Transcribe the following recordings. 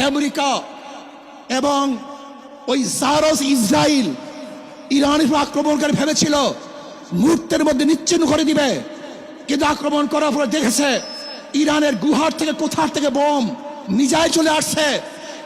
America এবং ওই jars Israel ইরানের আক্রমণকারী ভেবেছিল মুহূর্তের মধ্যে নিচ্ছিন্ন করে দিবে। কিন্তু আক্রমণ করার পরে দেখেছে, ইরানের গুহার থেকে কোথার থেকে বোম নিজায় চলে আসছে।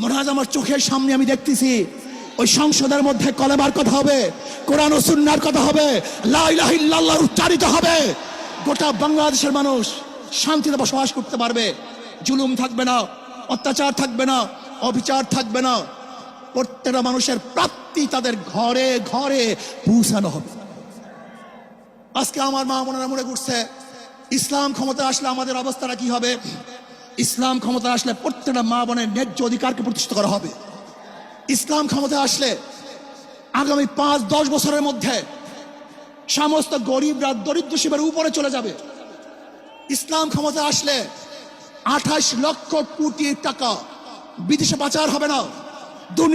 মনে হয় আমার চোখের সামনে আমি দেখতেছি, ওই সংসদের মধ্যে কলেমার কথা হবে, কোরআন ও সুন্নার কথা হবে, লা ইলাহা ইল্লাল্লাহ উচ্চারিত হবে। গোটা বাংলাদেশের মানুষ শান্তিতে বসবাস করতে পারবে। জুলুম থাকবে না, অত্যাচার থাকবে না, অবিচার থাকবে না। প্রত্যেকটা মানুষের প্রাপ্তি তাদের ঘরে ঘরে পৌঁছানো হবে। আজকে আমার মা বোনেরা মনে করছে, ইসলাম ক্ষমতা আসলে আমাদের অবস্থাটা কি হবে? ইসলাম ক্ষমতা আসলে প্রত্যেকটা মা বোনের ন্যায্য অধিকারকে প্রতিষ্ঠিত করা হবে। ইসলাম ক্ষমতা আসলে আগামী পাঁচ, দশ বছরের মধ্যে সমস্ত গরিবরা, দরিদ্র সীমার উপরে চলে যাবে। ইসলাম ক্ষমতা আসলে আঠাশ লক্ষ কোটি টাকা বিদেশে পাচার হবে না।